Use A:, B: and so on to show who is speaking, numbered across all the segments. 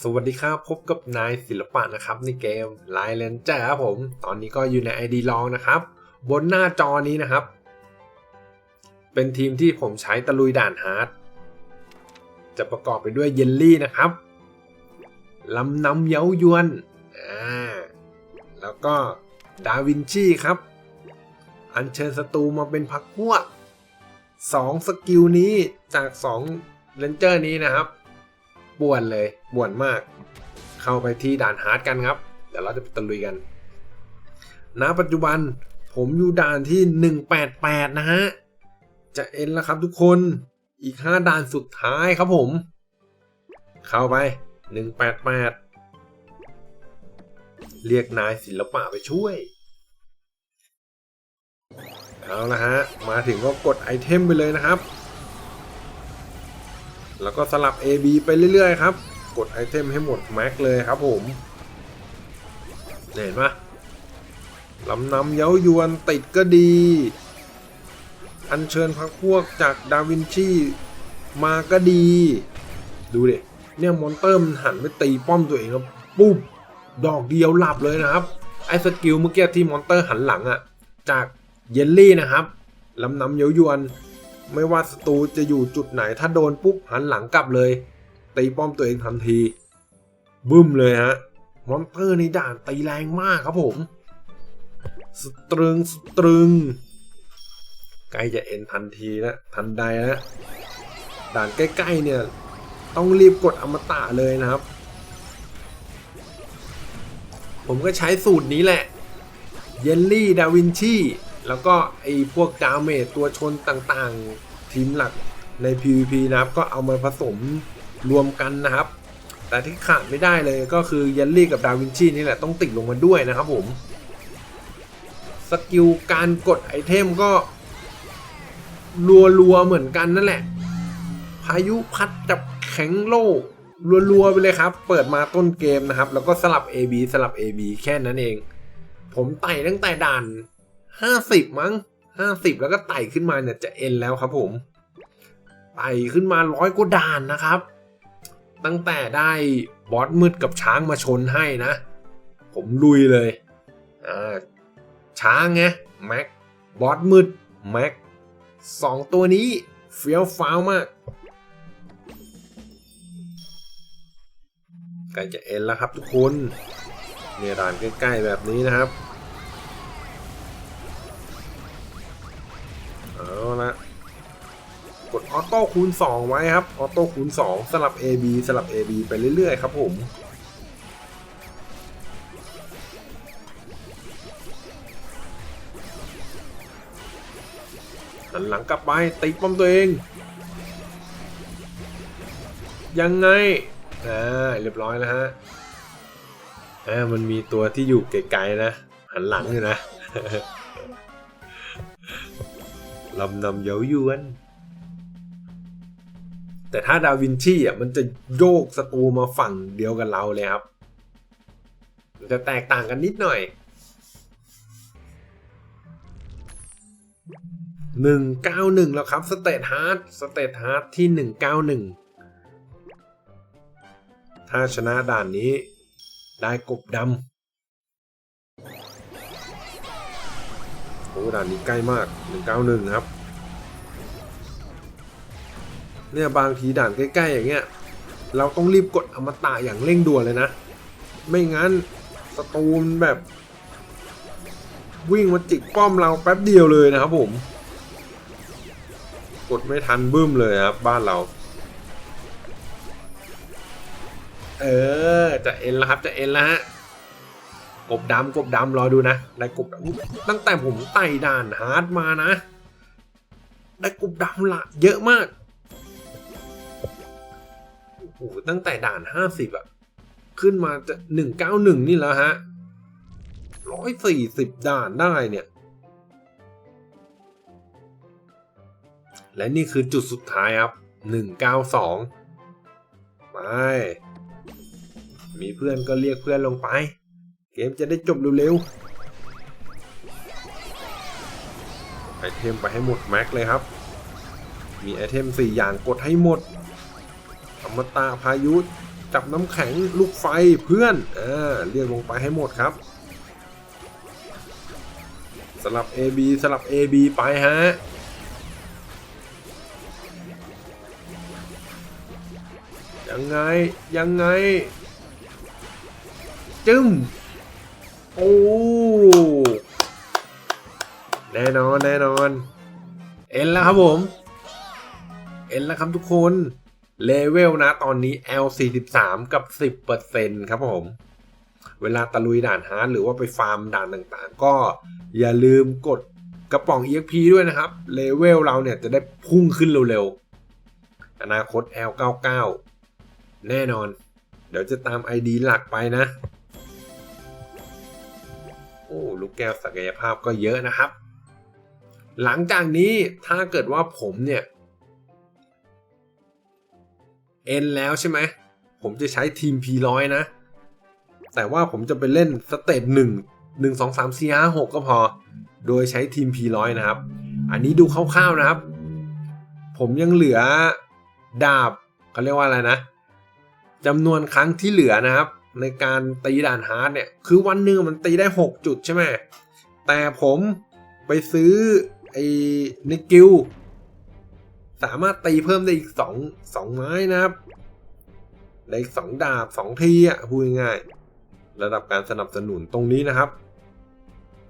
A: สวัสดีครับ พบกับนายศิลปะนะครับในเกมไลเลนเจอร์ครับผม ตอนนี้ก็อยู่ใน ID ลองนะครับ บนหน้าจอนี้นะครับ เป็นทีมที่ผมใช้ตะลุยด่านฮาร์ดจะประกอบไปด้วยเยลลี่นะครับลำนำเย้ายวนอ่าแล้วก็ดาวินชีครับ อัญเชิญศัตรูมาเป็นพักพวกสองสกิลนี้จากสองเลนเจอร์นี้นะครับ ป่วนเลยป่วนมาก เข้าไปที่ด่านฮาร์ดกันครับ เดี๋ยวเราจะไปตะลุยกันณปัจจุบันผมอยู่ด่านที่ 188 นะฮะ จะเอ็นแล้วครับทุกคนอีก 5 ด่านสุดท้ายครับผม เข้าไป 188 เรียกนายศิลปะไปช่วย เอาละฮะ มาถึงก็กดไอเทมไปเลยนะครับ แล้วก็สลับ AB ไปเรื่อยๆครับ กดไอเทมให้หมดแม็กเลยครับผม เห็นปะลำนำเย้ายวนติดก็ดี อัญเชิญพักพวกจากดาวินชีมาก็ดี ดูดิเนี่ยมอนเตอร์มันหันไปตีป้อมตัวเองครับปุ๊บดอกเดียวหลับเลยนะครับ ไอ้สกิลเมื่อกี้ที่มอนเตอร์หันหลังอะ่ะ จากเยลลี่นะครับลำนำเย้ายวน ไม่ว่าศัตรูจะอยู่จุดไหนถ้าโดนปุ๊บหันหลังกลับเลยตีป้อมตัวเองทันที บึ้มเลยฮะมอนเตอร์ในด่านตีแรงมากครับผม สตรึงสตรึงใกล้จะเอ็นทันทีแล้วทันใดแล้วด่านใกล้ๆเนี่ยต้องรีบกดอมตะเลยนะครับ ผมก็ใช้สูตรนี้แหละ เยลลี่ดาวินชี แล้วก็ไอ้พวกดาเมจตัวชนต่างๆ ทีมหลักใน PVP นะครับ ก็เอามาผสมรวมกันนะครับ แต่ที่ขาดไม่ได้เลยก็คือเยลลี่กับดาวินชีนี่แหละต้องติดลงมาด้วยนะครับผม สกิลการกดไอเทมก็รัวๆเหมือนกันนั่นแหละ พายุพัดจับแข็งโล่รัวๆไปเลยครับ เปิดมาต้นเกมนะครับ แล้วก็สลับ AB สลับ AB แค่นั้นเอง ผมไต่ตั้งแต่ด่าน 50มั้ง50แล้วก็ไต่ขึ้นมาเนี่ยจะเอ็นแล้วครับผม ไต่ขึ้นมาร้อยกว่าด่านนะครับ ตั้งแต่ได้บอสมืดกับช้างมาชนให้นะ ผมลุยเลยอ่าช้างไงแม็กบอสมืดแม็กสองตัวนี้เฟี้ยวฟ้าวมากใกล้จะเอ็นแล้วครับทุกคนเนี่ยด่านใกล้ๆแบบนี้นะครับ ออโต้คูณ 2 ไว้ครับ ออโต้คูณ 2 สลับ AB สลับ AB ไปเรื่อยๆครับผมหันหลังกลับไปตีป้อมตัวเอง ยังไงอ่าเรียบร้อยแล้วฮะอ่ามันมีตัวที่อยู่ไกลๆนะ หันหลังอยู่นะลำนำเย้ายวน แต่ถ้าดาวินชีอะมันจะโยกศัตรูมาฝั่งเดียวกับเราเลยครับมันจะแตกต่างกันนิดหน่อยหนึ่งเก้าหนึ่งแล้วครับสเตทฮาร์ดสเตทฮาร์ดที่หนึ่งเก้าหนึ่งถ้าชนะด่านนี้ได้กบดำโอ้ด่านนี้ใกล้มาก 191 ครับ เนี่ยบางทีด่านใกล้ ๆ อย่างเงี้ย เราต้องรีบกดอมตะอย่างเร่งด่วนเลยนะ ไม่งั้นสตูนแบบ วิ่งมาจิกป้อมเราแป๊บเดียวเลยนะครับผม กดไม่ทันบึ้มเลยครับบ้านเรา เออ จะเอ็นแล้วครับจะเอ็นแล้วฮะกบดำกบดำรอดูนะได้กบตั้งแต่ผมไต่ด่านฮาร์ดมานะ ได้กบดำละเยอะมาก โอ้โหตั้งแต่ด่านห้าสิบอะขึ้นมาจะหนึ่งเก้าหนึ่งนี่แล้วฮะร้อยสี่สิบด่านได้เนี่ย และนี่คือจุดสุดท้ายครับหนึ่งเก้าสองไปมีเพื่อนก็เรียกเพื่อนลงไป เกมจะได้จบเร็วๆไอเทมไปให้หมดแม็กเลยครับ มีไอเทม 4 อย่างกดให้หมด อมตะพายุจับน้ำแข็งลูกไฟเพื่อนอ่าเรียกลงไปให้หมดครับ สลับ AB สลับ AB ไปฮะยังไงยังไง จึ้มโอ้แน่นอนแน่นอน เอ็นแล้วครับผม เอ็นแล้วครับทุกคน เลเวลนะตอนนี้ L43 กับ 10%ครับผม เวลาตะลุยด่านฮาร์ดหรือว่าไปฟาร์มด่านต่างๆ ก็อย่าลืมกดกระป๋อง EXP ด้วยนะครับ เลเวลเราเนี่ยจะได้พุ่งขึ้นเร็วๆ อนาคต L99 แน่นอน เดี๋ยวจะตาม ID หลักไปนะ โอ้ลูกแก้วศักยภาพก็เยอะนะครับ หลังจากนี้ถ้าเกิดว่าผมเนี่ย เอ็นแล้วใช่ไหม ผมจะใช้ทีม P100 นะ แต่ว่าผมจะไปเล่นสเตจหนึ่งหนึ่งสองสามสี่ห้าหกก็พอ โดยใช้ทีม P100 นะครับ อันนี้ดูคร่าวๆนะครับ ผมยังเหลือดาบเขาเรียกว่าอะไรนะจำนวนครั้งที่เหลือนะครับ ในการตีด่านฮาร์ดเนี่ย คือวันหนึ่งมันตีได้ 6 จุดใช่ไหมแต่ผมไปซื้อไอ้ในกิล สามารถตีเพิ่มได้อีกสองสองไม้นะครับได้อีกสองดาบสองทีอะพูดง่ายๆระดับการสนับสนุนตรงนี้นะครับ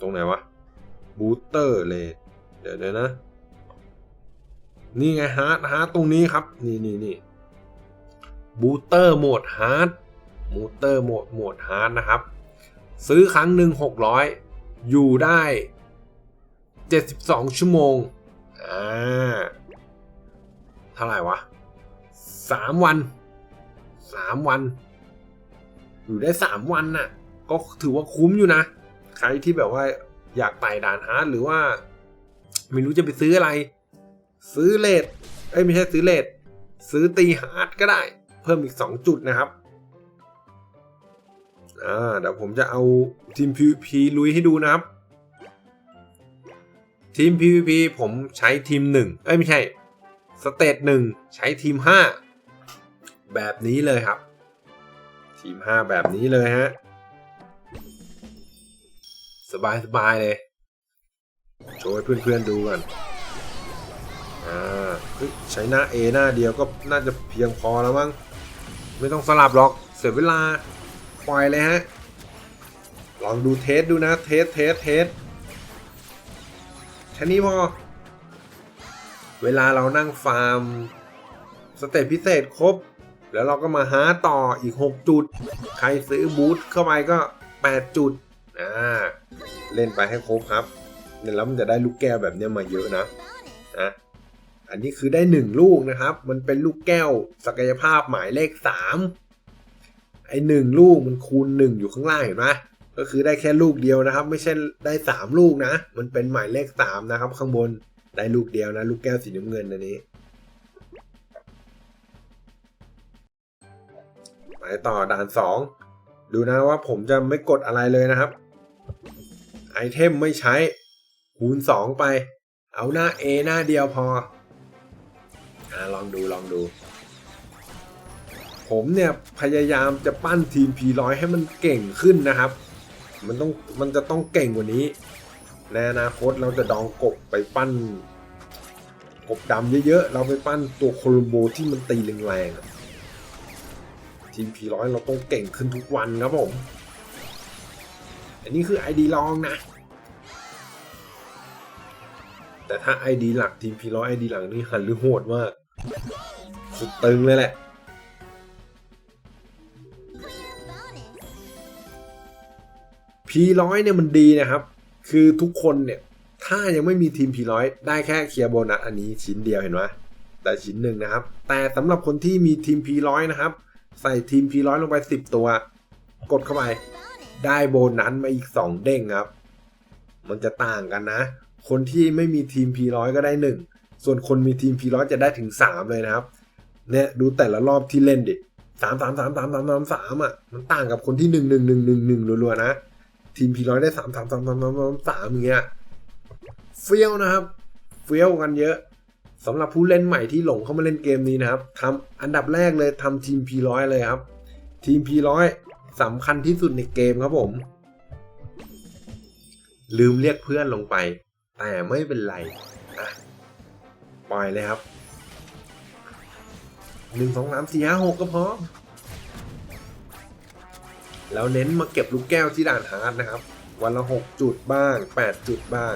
A: ตรงไหนวะบูสเตอร์เลยเดี๋ยวเดี๋ยวนะ นี่ไงฮาร์ดฮาร์ดตรงนี้ครับ นี่นี่นี่บูสเตอร์โหมดฮาร์ดบูสเตอร์โหมดโหมดฮาร์ดนะครับ ซื้อครั้งหนึ่ง600อยอยู่ได้72ชั่วโมงอ่า ท่าไหร่วะ3วัน3วัน อยู่ได้3วันน่ะ ก็ถือว่าคุ้มอยู่นะ ใครที่แบบว่าอยากไต่ด่านฮาร์ดหรือว่า ไม่รู้จะไปซื้ออะไร ซื้อเลดเอ้ยไม่ใช่ซื้อเลดซื้อตีฮาร์ดก็ได้ เพิ่มอีก2จุดนะครับอ่าเดี๋ยวผมจะเอาทีม PVP ลุยให้ดูนะครับ ทีม PVP ผมใช้ทีม1เอ้ยไม่ใช่ สเตจ1ใช้ทีม 5 แบบนี้เลยครับ ทีม 5 แบบนี้เลยฮะ สบายสบายเลย โชว์ให้เพื่อนๆดูกันอ่าใช้หน้า A หน้าเดียวก็น่าจะเพียงพอแล้วมั้งไม่ต้องสลับหรอกเสียเวลาปล่อยเลยฮะ ลองดูเทสดูนะ เทสเทสเทสแค่นี้พอ เวลาเรานั่งฟาร์มสเตจพิเศษครบ แล้วเราก็มาหาต่ออีก 6 จุด ใครซื้อบูทเข้าไปก็ 8 จุดอ่าเล่นไปให้ครบครับเนี่ยแล้วมันจะได้ลูกแก้วแบบนี้มาเยอะนะนะอันนี้คือได้ 1 ลูกนะครับ มันเป็นลูกแก้วศักยภาพหมายเลข 3 ไอ้หนึ่งลูกมันคูณ 1 อยู่ข้างล่างเห็นไหมก็คือได้แค่ลูกเดียวนะครับ ไม่ใช่ได้ 3 ลูกนะ มันเป็นหมายเลข 3 นะครับ ข้างบน ได้ลูกเดียวนะ ลูกแก้วสีน้ำเงินอันนี้ไปต่อด่าน2ดูนะว่าผมจะไม่กดอะไรเลยนะครับ ไอเทมไม่ใช้คูณ2ไป เอาหน้า A หน้าเดียวพออลองดูลองดู ผมเนี่ยพยายามจะปั้นทีม P100 ให้มันเก่งขึ้นนะครับ มันต้องมันจะต้องเก่งกว่านี้ ในอนาคตเราจะดองกบไปปั้น กบดำเยอะๆ เราไปปั้นตัวโคลัมโบที่มันตีแรงๆทีม P100 เราต้องเก่งขึ้นทุกวันครับผม อันนี้คือ ID ลองนะ แต่ถ้า ID หลักทีม P100 ID หลังนี่หันหรือโหดมาก สุดตึงเลยแหละ P100 เนี่ยมันดีนะครับ คือทุกคนเนี่ย ถ้ายังไม่มีทีม P100 ได้แค่เคลียร์โบนัสอันนี้ชิ้นเดียวเห็นไหมแต่ชิ้นหนึ่งนะครับ แต่สำหรับคนที่มีทีม P100 นะครับ ใส่ทีม P100 ลงไป 10 ตัว กดเข้าไป ได้โบนัสมาอีก 2 เด้งครับ มันจะต่างกันนะ คนที่ไม่มีทีม P100 ก็ได้ 1 ส่วนคนมีทีม P100 จะได้ถึง 3 เลยนะครับ เนี่ยดูแต่ละรอบที่เล่นดิสามสามสามสามสามสามสามอะ มันต่างกับคนที่หนึ่งหนึ่งหนึ่งหนึ่งหนึ่งรัวๆนะ ทีม P100 ได้สามสามสามสามสามสามสามอย่างเงี้ยเฟี้ยวนะครับ เฟี้ยวกันเยอะสำหรับผู้เล่นใหม่ที่หลงเข้ามาเล่นเกมนี้นะครับทำอันดับแรกเลยทำทีม P100 เลยครับ ทีม P100 สำคัญที่สุดในเกมครับผม ลืมเรียกเพื่อนลงไป แต่ไม่เป็นไรอะปล่อยเลยครับหนึ่งสองสามสี่ห้าหกก็พอ แล้วเน้นมาเก็บลูกแก้วที่ด่านฮาร์ดนะครับ วันละหกจุดบ้างแปดจุดบ้าง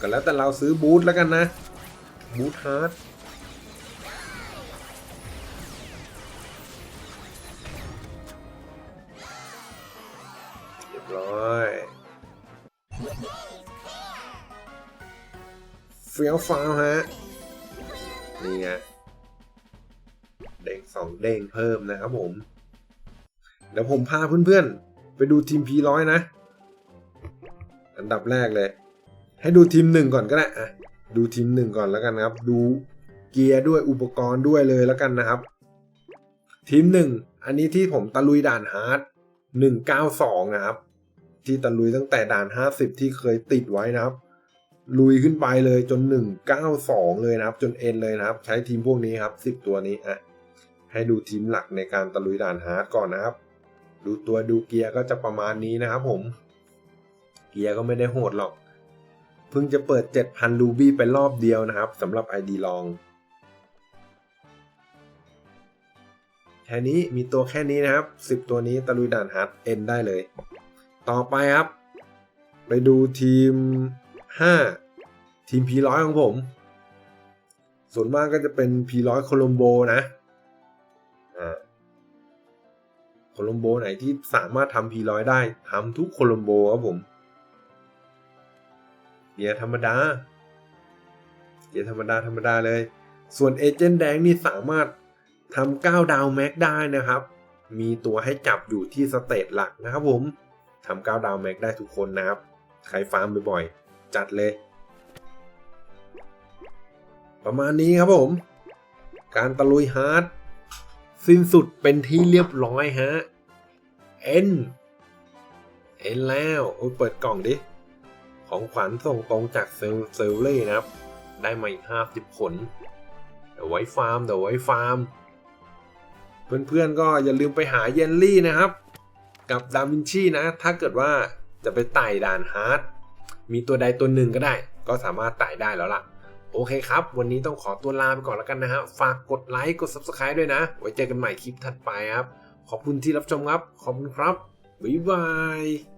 A: ก็แล้วแต่เราซื้อบูธแล้วกันนะ บูธฮาร์ดเรียบร้อยเฟี้ยวฟ้าวฮะ นี่ไงเด้งสองเด้งเพิ่มนะครับผม ดี๋ยวผมพาเพื่อนๆ ไปดูทีม P100 นะ อันดับแรกเลย ให้ดูทีมหนึ่งก่อนก็ได้อะดูทีมหนึ่งก่อนแล้วกันนะครับ ดูเกียร์ด้วยอุปกรณ์ด้วยเลยแล้วกันนะครับ ทีมหนึ่งอันนี้ที่ผมตะลุยด่านฮาร์ดหนึ่งเก้าสองนะครับ ที่ตะลุยตั้งแต่ด่านห้าสิบที่เคยติดไว้นะครับ ลุยขึ้นไปเลยจนหนึ่งเก้าสองเลยนะครับ จนเอ็นเลยนะครับ ใช้ทีมพวกนี้ครับสิบตัวนี้อะให้ดูทีมหลักในการตะลุยด่านฮาร์ดก่อนนะครับ ดูตัวดูเกียร์ก็จะประมาณนี้นะครับผม เกียร์ก็ไม่ได้โหดหรอก เพิ่งจะเปิด 7,000 รูบี้ไปรอบเดียวนะครับสำหรับ ID ลอง แค่นี้มีตัวแค่นี้นะครับ 10 ตัวนี้ตะลุยด่านฮาร์ดเอ็นได้เลย ต่อไปครับ ไปดูทีม 5 ทีม P100 ของผม ส่วนมากก็จะเป็น P100 โคลอมโบนะ โคลอมโบไหนที่สามารถทำ P100 ได้ทำทุกโคลอมโบครับผมเกียร์ธรรมดาเกียร์ธรรมดาธรรมดาเลย ส่วนเอเจนต์แดงนี่สามารถทำ9ดาวแม็กได้นะครับ มีตัวให้จับอยู่ที่สเตจหลักนะครับผมทำ9ดาวแม็กได้ทุกคนนะครับ ใครฟาร์มบ่อยๆ จัดเลย ประมาณนี้ครับผม การตะลุยฮาร์ด สิ้นสุดเป็นที่เรียบร้อยฮะ เอ็น เอ็นแล้วโอ้ยเปิดกล่องดิ ของขวัญส่งตรงจากเซลเซลเล่นะครับ ได้มาอีกห้าสิบผล เดี๋ยวไว้ฟาร์ม เดี๋ยวไว้ฟาร์ม เพื่อนๆก็อย่าลืมไปหาเยนลี่นะครับ กับดาวินชีนะ ถ้าเกิดว่าจะไปไต่ด่านฮาร์ด มีตัวใดตัวหนึ่งก็ได้ ก็สามารถไต่ได้แล้วล่ะ โอเคครับ วันนี้ต้องขอตัวลาไปก่อนแล้วกันนะฮะ ฝากกดไลค์ กด Subscribe ด้วยนะ ไว้เจอกันใหม่คลิปถัดไปครับ ขอบคุณที่รับชมครับ ขอบคุณครับ บ๊ายบาย